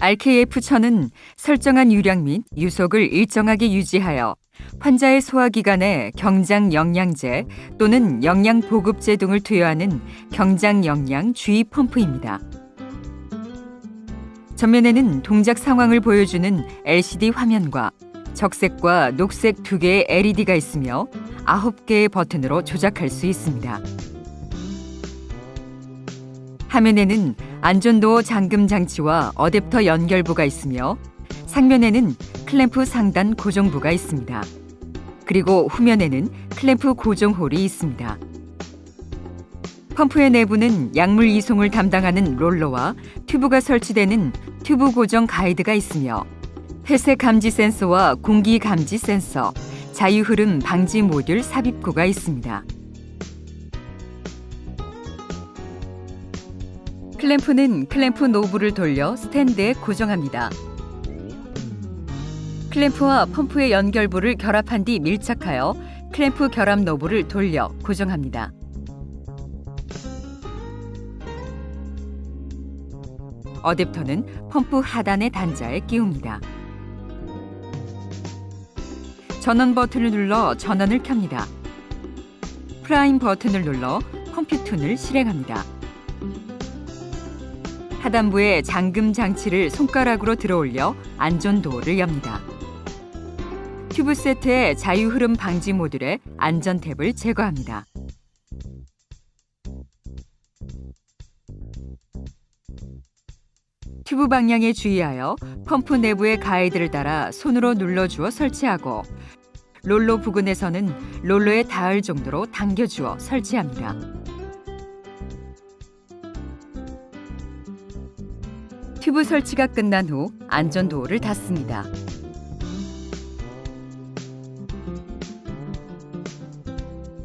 RKF천은 설정한 유량 및 유속을 일정하게 유지하여 환자의 소화기관에 경장 영양제 또는 영양 보급제 등을 투여하는 경장 영양 주입 펌프입니다. 전면에는 동작 상황을 보여주는 LCD 화면과 적색과 녹색 두 개의 LED가 있으며 아홉 개의 버튼으로 조작할 수 있습니다. 화면에는 안전도어 잠금 장치와 어댑터 연결부가 있으며 상면에는 클램프 상단 고정부가 있습니다. 그리고 후면에는 클램프 고정홀이 있습니다. 펌프의 내부는 약물 이송을 담당하는 롤러와 튜브가 설치되는 튜브 고정 가이드가 있으며 폐쇄 감지 센서와 공기 감지 센서, 자유 흐름 방지 모듈 삽입구가 있습니다. 클램프는 클램프 노브를 돌려 스탠드에 고정합니다. 클램프와 펌프의 연결부를 결합한 뒤 밀착하여 클램프 결합 노브를 돌려 고정합니다. 어댑터는 펌프 하단의 단자에 끼웁니다. 전원 버튼을 눌러 전원을 켭니다. 프라임 버튼을 눌러 컴퓨톤을 실행합니다. 하단부에 잠금 장치를 손가락으로 들어올려 안전도어를 엽니다. 튜브 세트의 자유 흐름 방지 모듈에 안전 탭을 제거합니다. 튜브 방향에 주의하여 펌프 내부의 가이드를 따라 손으로 눌러주어 설치하고 롤러 부근에서는 롤러에 닿을 정도로 당겨주어 설치합니다. 튜브 설치가 끝난 후 안전도어를 닫습니다.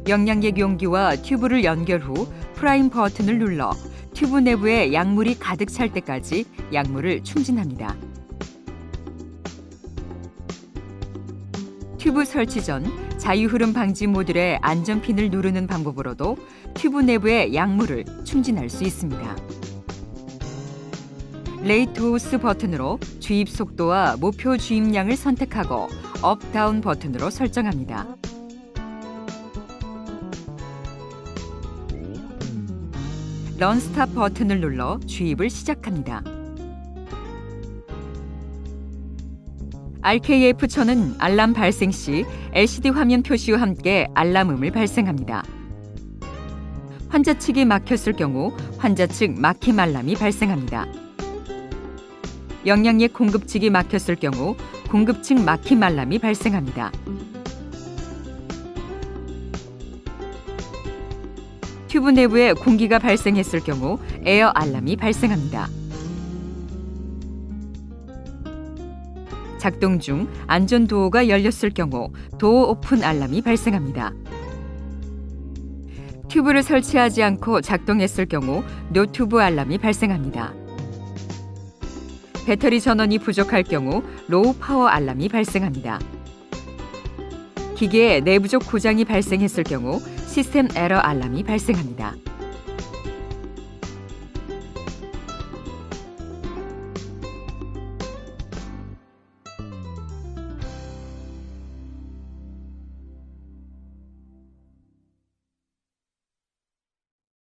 영양액 용기와 튜브를 연결 후 프라임 버튼을 눌러 튜브 내부에 약물이 가득 찰 때까지 약물을 충진합니다. 튜브 설치 전 자유흐름 방지 모듈의 안전핀을 누르는 방법으로도 튜브 내부에 약물을 충진할 수 있습니다. 레이트 호스 버튼으로 주입 속도와 목표 주입량을 선택하고 업 다운 버튼으로 설정합니다. 런 스탑 버튼을 눌러 주입을 시작합니다. RKF 천은 알람 발생 시 LCD 화면 표시와 함께 알람음을 발생합니다. 환자 측이 막혔을 경우 환자 측 막힘 알람이 발생합니다. 영양액 공급 측이 막혔을 경우 공급 측 막힘 알람이 발생합니다. 튜브 내부에 공기가 발생했을 경우 에어 알람이 발생합니다. 작동 중 안전 도어가 열렸을 경우 도어 오픈 알람이 발생합니다. 튜브를 설치하지 않고 작동했을 경우 노튜브 알람이 발생합니다. 배터리 전원이 부족할 경우 로우 파워 알람이 발생합니다. 기계에 내부적 고장이 발생했을 경우 시스템 에러 알람이 발생합니다.